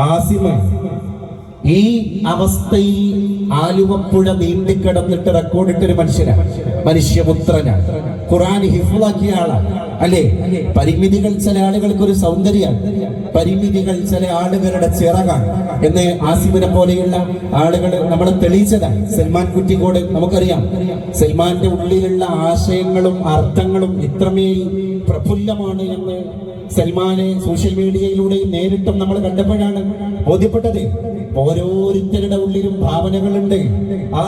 ആസിമ ഈ അവസ്ഥയിൽ ആലുവപ്പുഴ നീന്തിക്കിടന്നിട്ട് റെക്കോർഡിട്ടൊരു മനുഷ്യനാണ് മനുഷ്യപുത്രനാണ് ഖുറാൻ ഹിഫുളാക്കിയ ആളാണ് അല്ലേ? പരിമിതികൾ ചില ആളുകൾക്ക് ഒരു സൗന്ദര്യമാണ് പരിമിതികൾ ചില ആളുകളുടെ ചിറകാണ്. എന്ന് ആസിമിനെ പോലെയുള്ള ആളുകൾ നമ്മൾ തെളിയിച്ചതാണ് സൽമാൻ കുറ്റിക്കോട് നമുക്കറിയാം. സൽമാന്റെ ഉള്ളിലുള്ള ആശയങ്ങളും അർത്ഥങ്ങളും ഇത്രമേൽ പ്രഫുല്ലമാണ് എന്ന് സൽമാനെ സോഷ്യൽ മീഡിയയിലൂടെയും നേരിട്ടും നമ്മൾ കണ്ടപ്പോഴാണ് ബോധ്യപ്പെട്ടത്. ഓരോരുത്തരുടെ ഉള്ളിലും ഭാവനകളുണ്ട്.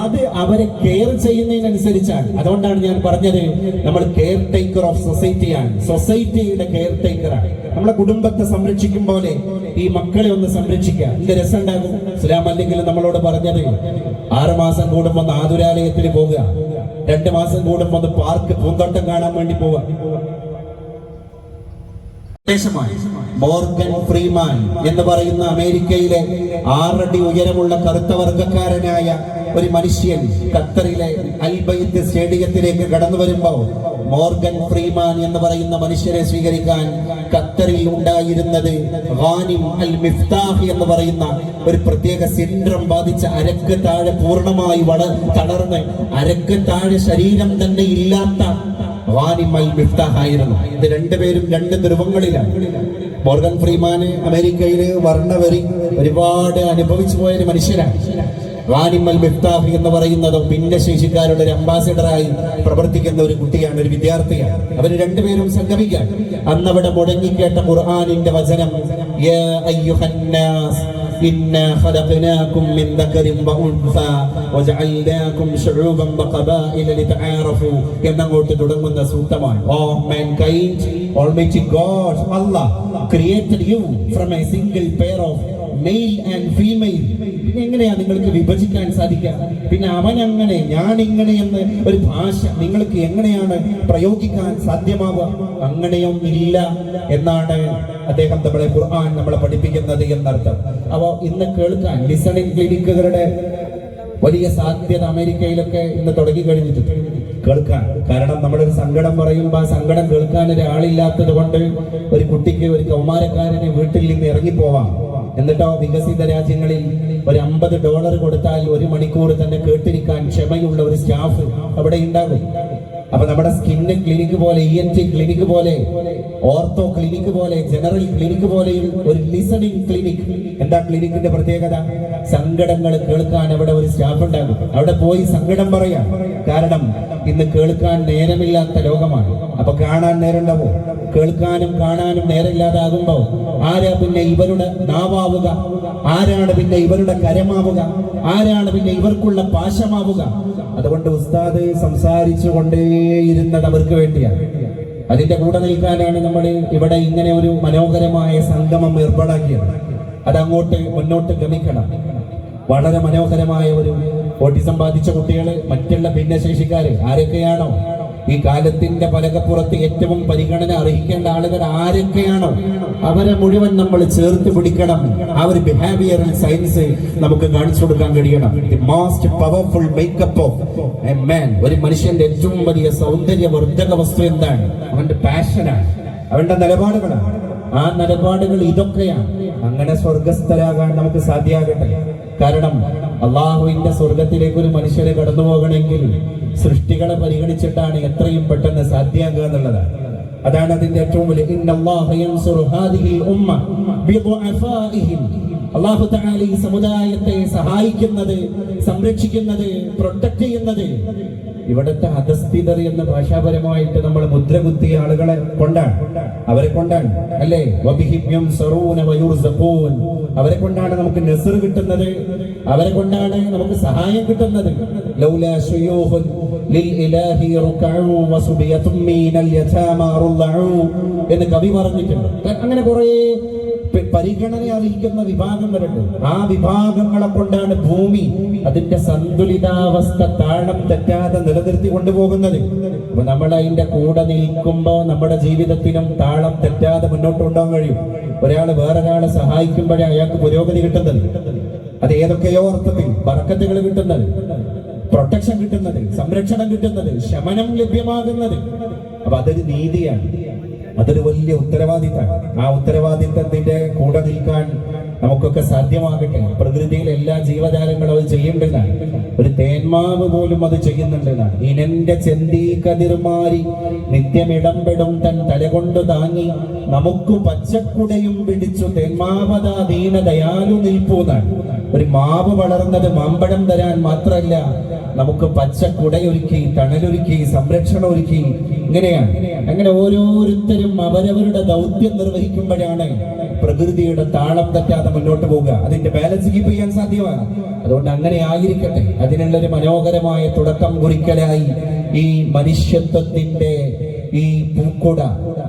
അത് അവരെ കെയർ ചെയ്യുന്നതിനനുസരിച്ചാണ്. അതുകൊണ്ടാണ് ഞാൻ പറഞ്ഞത് നമ്മൾ കെയർ ടേക്കർ ഓഫ് സൊസൈറ്റിയാണ് സൊസൈറ്റിയുടെ കെയർ ടേക്കറാണ് നമ്മളെ കുടുംബത്തെ സംരക്ഷിക്കും പോലെ ഈ മക്കളെ ഒന്ന് സംരക്ഷിക്കുക. എന്ത് രസമുണ്ടാകും? ഇസ്ലാം അല്ലെങ്കിൽ നമ്മളോട് പറഞ്ഞത് ആറ് മാസം കൂടുമ്പോൾ ഒന്ന് ആതുരാലയത്തിൽ പോകുക രണ്ട് മാസം കൂടുമ്പോൾ പാർക്ക് പൂന്തോട്ടം കാണാൻ വേണ്ടി പോവുക. മോർഗൻ ഫ്രീമാൻ എന്ന് പറയുന്ന അമേരിക്കയിലെ ആറടി ഉയരമുള്ള കറുത്ത വർഗക്കാരനായ ഒരു മനുഷ്യൻ ഖത്തറിലെ അൽബൈത്ത് സ്റ്റേഡിയത്തിലേക്ക് കടന്നു വരുമ്പോൾ മോർഗൻ ഫ്രീമാൻ എന്ന് പറയുന്ന മനുഷ്യരെ സ്വീകരിക്കാൻ ഖത്തറിൽ ഉണ്ടായിരുന്നത് അൽ മിഫ്താഹ് എന്ന് പറയുന്ന ഒരു പ്രത്യേക സിൻഡ്രം ബാധിച്ച അരക്ക് താഴെ പൂർണമായി വള തളർന്ന് അരക്ക് താഴെ ശരീരം തന്നെ ഇല്ലാത്ത മിഫ്താഹായിരുന്നു. ഇത് രണ്ടുപേരും രണ്ട് ധ്രുവങ്ങളിലാണ്. മോർഗൻ ഫ്രീമാന് അമേരിക്കയിൽ വർണവരി ഒരുപാട് അനുഭവിച്ചു പോയ ഒരു മനുഷ്യനാണ്. വാനിമൽ മിഫ്താഹ് എന്ന് പറയുന്നത് ഭിന്നശേഷിക്കാരുടെ ഒരു അംബാസിഡറായി പ്രവർത്തിക്കുന്ന ഒരു കുട്ടിയാണ് ഒരു വിദ്യാർത്ഥിയാണ്. അവർ രണ്ടുപേരും സംഗമിക്കാൻ. അന്നവിടെ മുടങ്ങിക്കേട്ട ഖുർആാനിന്റെ വചനം إنا خلقناكم من ذكر وأنثى وجعلناكم شعوبا وقبائل لتعارفوا എന്നങ്ങോട്ട് തുടങ്ങുന്ന സൂക്തമാണ് ഓ mankind almighty god allah created you from a single pair of male and female പിന്നെ എങ്ങനെയാ നിങ്ങൾക്ക് വിഭജിക്കാൻ സാധിക്കുക? പിന്നെ അവൻ അങ്ങനെ ഞാൻ ഇങ്ങനെ എന്ന് ഒരു ഭാഷ നിങ്ങൾക്ക് എങ്ങനെയാണ് പ്രയോഗിക്കാൻ സാധ്യമാവുക? അങ്ങനെയൊന്നില്ല എന്നാണ് അദ്ദേഹം നമ്മളെ ഖുർആൻ നമ്മളെ പഠിപ്പിക്കുന്നത് എന്നർത്ഥം. അപ്പോ ഇന്ന് കേൾക്കാൻ ലിസണിംഗ് ക്ലിനിക്കുകളുടെ വലിയ സാധ്യത അമേരിക്കയിലൊക്കെ ഇന്ന് തുടങ്ങി കഴിഞ്ഞിട്ടുണ്ട്. കേൾക്കാൻ. കാരണം നമ്മളൊരു സങ്കടം പറയുമ്പോൾ ആ സങ്കടം കേൾക്കാൻ ഒരാളില്ലാത്തത് കൊണ്ട് ഒരു കുട്ടിക്ക് ഒരു കൗമാരക്കാരനെ വീട്ടിൽ നിന്ന് ഇറങ്ങിപ്പോവാം. എന്നിട്ടോ വികസിത രാജ്യങ്ങളിൽ ഒരു അമ്പത് ഡോളർ കൊടുത്താൽ ഒരു മണിക്കൂർ തന്നെ കേട്ടിരിക്കാൻ ക്ഷമയുള്ള ഒരു സ്റ്റാഫ് അവിടെ ഉണ്ടാകും. അപ്പൊ നമ്മുടെ സ്കിന്ന് ക്ലിനിക്ക് പോലെ ഇ എൻ ടി ക്ലിനിക്ക് പോലെ ഓർത്തോ ക്ലിനിക്ക് പോലെ ജനറൽ ക്ലിനിക്ക് പോലെയും ഒരു ലിസണിങ് ക്ലിനിക് എന്താ ക്ലിനിക്കിന്റെ പ്രത്യേകത? സങ്കടങ്ങൾ കേൾക്കാൻ അവിടെ ഒരു സ്റ്റാഫ് ഉണ്ടാകും. അവിടെ പോയി സങ്കടം പറയാം. കാരണം ഇന്ന് കേൾക്കാൻ നേരമില്ലാത്ത ലോകമാണ്. അപ്പൊ കാണാൻ നേരമുണ്ടാവോ? കേൾക്കാനും കാണാനും നേരമില്ലാതാകുമ്പോ ആരാ പിന്നെ ഇവരുടെ നാവാവുക? ആരാണ് പിന്നെ ഇവരുടെ കരമാവുക? ആരാണ് പിന്നെ ഇവർക്കുള്ള പാശമാവുക? അതുകൊണ്ട് ഉസ്താദ് സംസാരിച്ചു കൊണ്ടേയിരുന്നത് അവർക്ക് വേണ്ടിയാണ്. അതിന്റെ കൂടെ നിൽക്കാനാണ് നമ്മൾ ഇവിടെ ഇങ്ങനെ ഒരു മനോഹരമായ സംഗമം ഏർപ്പാടാക്കിയത്. അതങ്ങോട്ട് മുന്നോട്ട് ഗമിക്കണം. വളരെ മനോഹരമായ ഒരു ഓട്ടിസം ബാധിച്ച കുട്ടികൾ മറ്റുള്ള ഭിന്നശേഷിക്കാർ ആരൊക്കെയാണോ? ഈ കാലത്തിന്റെ പലകപ്പുറത്ത് ഏറ്റവും പരിഗണന അർഹിക്കേണ്ട ആളുകൾ ആരൊക്കെയാണോ? അവരെ മുഴുവൻ നമ്മൾ ചേർത്ത് പിടിക്കണം. ആ ഒരു ബിഹേവിയറൽ സയൻസ് നമുക്ക് കാണിച്ചു കൊടുക്കാൻ കഴിയണം. ഒരു മനുഷ്യന്റെ ഏറ്റവും വലിയ സൗന്ദര്യവർദ്ധക വസ്തു എന്താണ്? അവന്റെ പാഷനാണ് അവന്റെ നിലപാടുകളാണ്. ആ നിലപാടുകൾ ഇതൊക്കെയാണ്. അങ്ങനെ സ്വർഗസ്ഥരാകാൻ നമുക്ക് സാധ്യമാകട്ടെ. കാരണം അള്ളാഹുവിന്റെ സ്വർഗത്തിലേക്ക് ഒരു മനുഷ്യനെ കടന്നു പോകണമെങ്കിൽ സൃഷ്ടികളെ പരിഗണിച്ചിട്ടാണ് എത്രയും പെട്ടെന്ന് സാധ്യമാകുക എന്നുള്ളതാണ് അതാണ് അതിന്റെ ഏറ്റവും വലിയ അള്ളാഹു തആല ഈ സമുദായത്തെ സഹായിക്കുന്നത് സംരക്ഷിക്കുന്നത് പ്രൊട്ടക്ട് ചെയ്യുന്നത്. ഇവിടുത്തെ അധസ്ഥിതർ എന്ന് ഭാഷാപരമായിട്ട് നമ്മൾ മുദ്ര കുത്തിയ ആളുകളെ കൊണ്ടാണ്. അവരെ കൊണ്ടാണ് അല്ലേ? അവരെ കൊണ്ടാണ് നമുക്ക് നെസർ കിട്ടുന്നത്. അവരെ കൊണ്ടാണ് നമുക്ക് സഹായം കിട്ടുന്നത്. ലിൽഇലാഹി റുകഉ വസുബിയതും മീനൽ യതാമാ റുല്ലഉ എന്ന് കവി പറഞ്ഞിട്ടുണ്ട്. അങ്ങനെ കുറേ പരിഗണന അറിയിക്കുന്ന വിഭാഗങ്ങളുണ്ട്. ആ വിഭാഗങ്ങളെ കൊണ്ടാണ് ഭൂമി അതിന്റെ സന്തുലിതാവസ്ഥ താളം തെറ്റാതെ നിലനിർത്തി കൊണ്ടുപോകുന്നത്. അപ്പൊ നമ്മൾ അതിന്റെ കൂടെ നിൽക്കുമ്പോ നമ്മുടെ ജീവിതത്തിനും താളം തെറ്റാതെ മുന്നോട്ട് കൊണ്ടുപോകാൻ കഴിയും. ഒരാൾ വേറൊരാളെ സഹായിക്കുമ്പോഴേ അയാൾക്ക് പുരോഗതി കിട്ടുന്നത്. അത് ഏതൊക്കെയോ അർത്ഥത്തിൽ പറക്കത്തുകൾ കിട്ടുന്നത്. പ്രൊട്ടക്ഷൻ കിട്ടുന്നത് സംരക്ഷണം കിട്ടുന്നത് ശമനം ലഭ്യമാകുന്നത്. അപ്പൊ അതൊരു നീതിയാണ്. അതൊരു വലിയ ഉത്തരവാദിത്തമാണ്. ആ ഉത്തരവാദിത്തത്തിന്റെ കൂടെ നിൽക്കാൻ നമുക്കൊക്കെ സാധ്യമാകട്ടെ. പ്രകൃതിയിലെ എല്ലാ ജീവജാലങ്ങളും അത് ചെയ്യേണ്ടതാണ് ഒരു തേന്മാവ് പോലും അത് ചെയ്യുന്നുണ്ടെന്നാണ്. ഇനന്റെ ചെന്തീകതിർമാരി നിത്യമിടംപെടും തൻ തലകൊണ്ട് താങ്ങി നമുക്ക് പച്ചക്കുടയും പിടിച്ചു തേന്മാവതാ ദീന ദയാലു നിൽപ്പൂന്നാണ്. ഒരു മാവ് വളർന്നത് മാമ്പഴം തരാൻ മാത്രമല്ല നമുക്ക് പച്ചക്കുടയൊരുക്കി തണലൊരുക്കി സംരക്ഷണം ഒരുക്കി. ഇങ്ങനെയാണ്. അങ്ങനെ ഓരോരുത്തരും അവരവരുടെ ദൗത്യം നിർവഹിക്കുമ്പോഴാണ് പ്രകൃതിയുടെ താളം തെറ്റാതെ മുന്നോട്ട് പോവുക. അതിന്റെ ബാലൻസ് കീപ്പ് ചെയ്യാൻ സാധ്യമാണ്. അതുകൊണ്ട് അങ്ങനെ ആയിരിക്കട്ടെ. അതിനുള്ള ഒരു മനോഹരമായ തുടക്കം കുറിക്കലായി ഈ മനുഷ്യത്വത്തിന്റെ ഈ പൂക്കുട.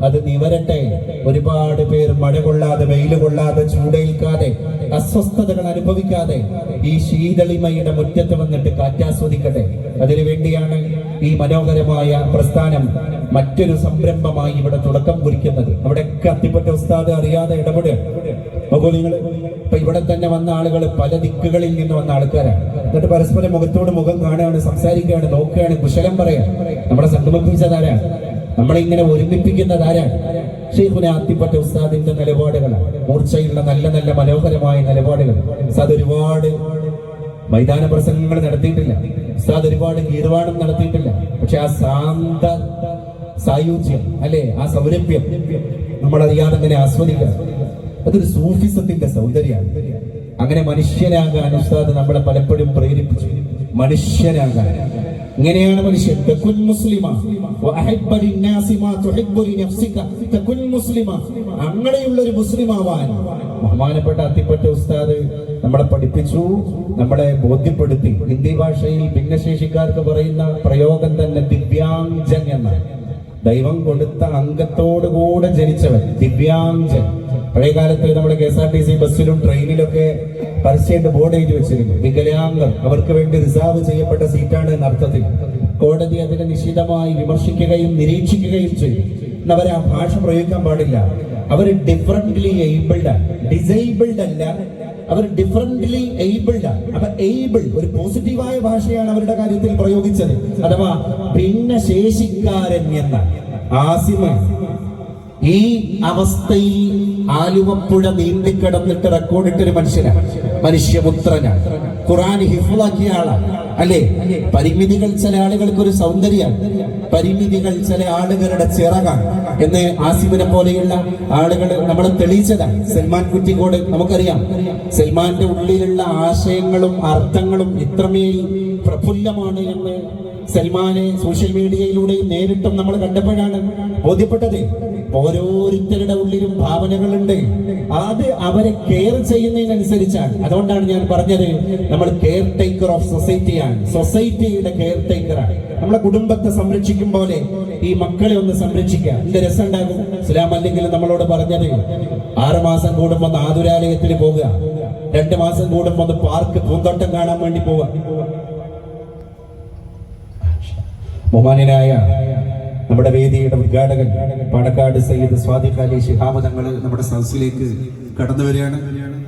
അത് നിവരട്ടെ. ഒരുപാട് പേർ മഴ കൊള്ളാതെ വെയിൽ കൊള്ളാതെ ചൂടേൽക്കാതെ അസ്വസ്ഥതകൾ അനുഭവിക്കാതെ ഈ ശീതളിമയുടെ മുറ്റത്ത് വന്നിട്ട് കാറ്റാസ്വദിക്കട്ടെ. അതിനു വേണ്ടിയാണ് ഈ മനോഹരമായ പ്രസ്ഥാനം മറ്റൊരു സംരംഭമായി ഇവിടെ തുടക്കം കുറിക്കുന്നത്. അവിടെയൊക്കെ അത്തിപ്പറ്റ ഉസ്താദ് അറിയാതെ ഇടപെടുക. നോക്കൂ നിങ്ങൾ ഇപ്പൊ ഇവിടെ തന്നെ വന്ന ആളുകൾ പല ദിക്കുകളിൽ നിന്ന് വന്ന ആൾക്കാരാണ്. എന്നിട്ട് പരസ്പരം മുഖത്തോട് മുഖം കാണുകയാണ് സംസാരിക്കുകയാണ് നോക്കുകയാണ് കുശലം പറയാ നമ്മളെ സംഗമിപ്പിച്ചതാരാണ് നമ്മളെ ഇങ്ങനെ ഒരുമിപ്പിക്കുന്നത് ആരാണ്? ഷെയ്ഖുനെ ആത്തിപ്പറ്റ ഉസ്താദിന്റെ നിലപാടുകളാണ്. മൂർച്ചയുള്ള നല്ല നല്ല മനോഹരമായ നിലപാടുകൾ. ഉസ്താദ് ഒരുപാട് മൈതാന പ്രസംഗങ്ങൾ നടത്തിയിട്ടില്ല. ഉസ്താദ് ഒരുപാട് ഗീർവാണം നടത്തിയിട്ടില്ല. പക്ഷെ ആ ശാന്ത സായുജ്യം അല്ലെ? ആ സൗരഭ്യം നമ്മളറിയാതെ അങ്ങനെ ആസ്വദിക്കണം അതൊരു സൂഫിസത്തിന്റെ സൗന്ദര്യമാണ്. അങ്ങനെ മനുഷ്യനാകാൻ ഉസ്താദ് നമ്മളെ പലപ്പോഴും പ്രേരിപ്പിച്ചു. മനുഷ്യനാകാൻ. ഇങ്ങനെയാണ് മനുഷ്യൻ. തകുൻ മുസ്ലിമ വഅഹബ്ബ ലിന്നാസി മാ തുഹിബ്ബു ലിനഫ്സിക തകുൻ മുസ്ലിമ അങ്ങനെയുള്ള ഒരു മുസ്ലിം ആവാൻ ബഹുമാനപ്പെട്ട അത്തിപ്പറ്റ ഉസ്താദ് നമ്മളെ പഠിപ്പിച്ചു നമ്മളെ ബോധ്യപ്പെടുത്തി. ഹിന്ദി ഭാഷയിൽ ഭിന്നശേഷിക്കാർക്ക് പറയുന്ന പ്രയോഗം തന്നെ ദിവ്യാംഗൻ എന്നാണ് ദൈവം കൊടുത്ത അംഗത്തോടുകൂടെ ജനിച്ചവൻ ദിവ്യാംജൻ പഴയ കാലത്ത് നമ്മുടെ K S R T C ബസ്സിലും ട്രെയിനിലൊക്കെ പരസ്യമായിട്ട് ബോർഡ് എഴുതി വെച്ചിരുന്നു. വികലാംഗർ അവർക്ക് വേണ്ടി റിസർവ് ചെയ്യപ്പെട്ട സീറ്റാണ് എന്ന അർത്ഥത്തിൽ. കോടതി അതിനെ നിശിതമായി വിമർശിക്കുകയും നിരീക്ഷിക്കുകയും ചെയ്തു. അവരെ ആ ഭാഷ പ്രയോഗിക്കാൻ പാടില്ല. അവർ ഡിഫറന്റ്ലി എയ്ബിൾഡ് ഡിസേബിൾഡ് അല്ല. അവർ ഡിഫറന്റ്ലി ഏബിൾഡ് ആണ് അപ്പൊ എയ്ബിൾ ഒരു പോസിറ്റീവായ ഭാഷയാണ് അവരുടെ കാര്യത്തിൽ പ്രയോഗിച്ചത്. അഥവാ ഭിന്നശേഷിക്കാരൻ എന്ന ആസിമ ഈ അവസ്ഥയിൽ ആലുവപ്പുഴ നീന്തി നീന്തിക്കിടന്നിട്ട് റെക്കോർഡിട്ടൊരു മനുഷ്യനാണ് മനുഷ്യപുത്രനാണ് ഖുറാൻ ഹിഫുളാക്കിയ ആളാണ് അല്ലേ? പരിമിതികൾ ചില ആളുകൾക്ക് ഒരു സൗന്ദര്യമാണ് പരിമിതികൾ ചില ആളുകളുടെ ചിറകാണ്. എന്ന് ആസിമിനെ പോലെയുള്ള ആളുകൾ നമ്മൾ തെളിയിച്ചതാണ് സൽമാൻ കുറ്റിക്കോട് നമുക്കറിയാം. സൽമാന്റെ ഉള്ളിലുള്ള ആശയങ്ങളും അർത്ഥങ്ങളും ഇത്രമേൽ പ്രഫുല്ലമാണ് എന്ന് സൽമാനെ സോഷ്യൽ മീഡിയയിലൂടെയും നേരിട്ടും നമ്മൾ കണ്ടപ്പോഴാണ് ബോധ്യപ്പെട്ടത്. ഓരോരുത്തരുടെ ഉള്ളിലും ഭാവനകളുണ്ട്. അത് അവരെ കെയർ ചെയ്യുന്നതിനനുസരിച്ചാണ്. അതുകൊണ്ടാണ് ഞാൻ പറഞ്ഞത് നമ്മൾ കെയർ ടേക്കർ ഓഫ് സൊസൈറ്റിയാണ് സൊസൈറ്റിയുടെ കെയർ ടേക്കറാണ് നമ്മളെ കുടുംബത്തെ സംരക്ഷിക്കും പോലെ ഈ മക്കളെ ഒന്ന് സംരക്ഷിക്കുക. എന്ത് രസം ഉണ്ടാകും അല്ലെങ്കിൽ നമ്മളോട് പറഞ്ഞത് ആറ് മാസം കൂടുമ്പോൾ ആതുരാലയത്തിൽ പോകുക രണ്ട് മാസം കൂടുമ്പോൾ ഒന്ന് പാർക്ക് പൂന്തോട്ടം കാണാൻ വേണ്ടി പോവുക. ബഹുമാനായ നമ്മുടെ വേദിയുടെ ഉദ്ഘാടകൻ പാണക്കാട് സയ്യിദ് സ്വാദിഖ് അലി ശിഹാബ് തങ്ങൾ നമ്മുടെ സദസ്സിലേക്ക് കടന്നു വരികയാണ്.